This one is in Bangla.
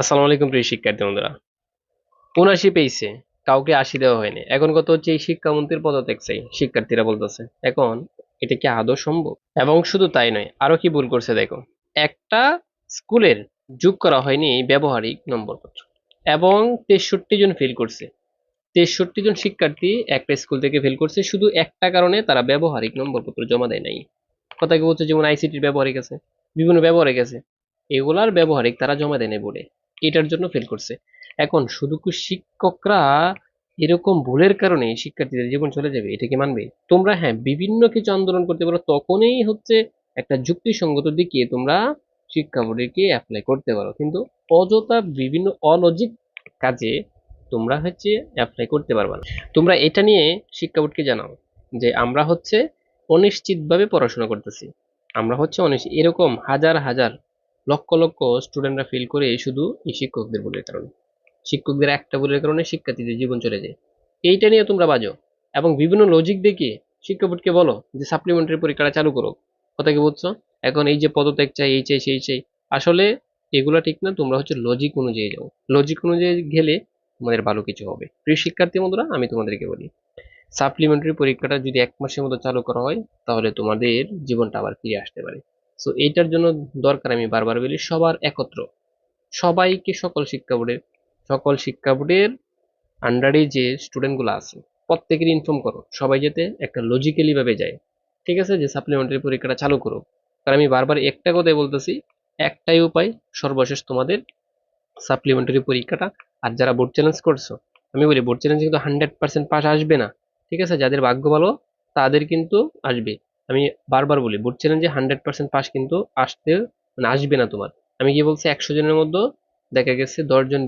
আসসালামু আলাইকুম প্রিয় শিক্ষার্থী বন্ধুরা। উনআশি পেয়েছে, কাউকে আশি দেওয়া হয়নি। এখন কত হচ্ছে? এই শিক্ষামন্ত্রীর পদত্যাগ চাই, শিক্ষার্থীরা বলতেছে। এখন এটা কি আদৌ সম্ভব? এবং শুধু তাই নয়, আরও কি ভুল করছে দেখো। একটা স্কুলের যোগ করা হয়নি ব্যবহারিক নম্বরপত্র এবং তেষট্টি জন ফেল করছে। তেষট্টি জন শিক্ষার্থী একটা স্কুল থেকে ফেল করছে, শুধু একটা কারণে তারা ব্যবহারিক নম্বরপত্র জমা দেয় নাই। কথা কি বলছে? যেমন আইসিটির ব্যবহারিক আছে, বিভিন্ন ব্যবহারিক আছে। এগুলার ব্যবহারিক তারা জমা দেয় নাই বোর্ডে। এটার জন্য ফেল করছে। এখন শুধু কি শিক্ষকরা এরকম ভুলের কারণে শিক্ষার্থীদের জীবন চলে যাবে, এটা কি মানবে? তোমরা হ্যাঁ বিভিন্ন কিছু আন্দোলন করতে পারো, তখনই হচ্ছে একটা যুক্তিসঙ্গত দিকে তোমরা শিক্ষা বোর্ডকে অ্যাপ্লাই করতে পারো। কিন্তু অযথা বিভিন্ন অলজিক কাজে তোমরা হচ্ছে অ্যাপ্লাই করতে পারবে না। তোমরা এটা নিয়ে শিক্ষা বোর্ডকে জানাও যে আমরা হচ্ছে অনিশ্চিতভাবে পড়াশোনা করতেছি। আমরা হচ্ছে অনিশ্চিত এরকম হাজার হাজার লক্ষ লক্ষ স্টুডেন্টরা ফেল করে শুধু এই শিক্ষকদের ভুলের কারণে। শিক্ষকদের একটা ভুলের কারণে শিক্ষার্থীদের জীবন চলে যায়। এইটা নিয়ে তোমরা বাজো এবং বিভিন্ন লজিক দেখিয়ে শিক্ষা বোর্ডকে বলো যে সাপ্লিমেন্টারি পরীক্ষাটা চালু করো। কথা কি বুঝছ এখন এই যে পদত্যাগ চাই, এই চাই, সেই চাই, আসলে এগুলো ঠিক না, তোমরা হচ্ছে লজিক অনুযায়ী যাও। লজিক অনুযায়ী গেলে তোমাদের ভালো কিছু হবে। প্রিয় শিক্ষার্থী বন্ধুরা, আমি তোমাদেরকে বলি সাপ্লিমেন্টারি পরীক্ষাটা যদি এক মাসের মতো চালু করা হয়, তাহলে তোমাদের জীবনটা আবার ফিরে আসতে পারে। সো এইটার জন্য দরকার আমি বারবার বলি, সবার একত্র। সবাইকে সকল শিক্ষা বোর্ডের, সকল শিক্ষা বোর্ডের আন্ডারে যে স্টুডেন্টগুলো আছে প্রত্যেকের ইনফর্ম করো। সবাই যাতে একটা লজিক্যালিভাবে যায়। ঠিক আছে? যে সাপ্লিমেন্টারি পরীক্ষাটা চালু করো কারণ আমি বারবার একটা কথাই বলতেছি, একটাই উপায়, সর্বশেষ তোমাদের সাপ্লিমেন্টারি পরীক্ষাটা। আর যারা বোর্ড চ্যালেঞ্জ করছ, আমি বলি বোর্ড চ্যালেঞ্জ কিন্তু হান্ড্রেড পার্সেন্ট পাস আসবে না। ঠিক আছে? যাদের ভাগ্য ভালো, তাদের কিন্তু আসবে। আমি বারবার বলি বোর্ড চ্যালেঞ্জে হান্ড্রেড পার্সেন্ট পাস কিন্তু আসতে মানে আসবে না তোমার। আমি কি বলছি একশো জনের মধ্যে দেখা গেছে দশজন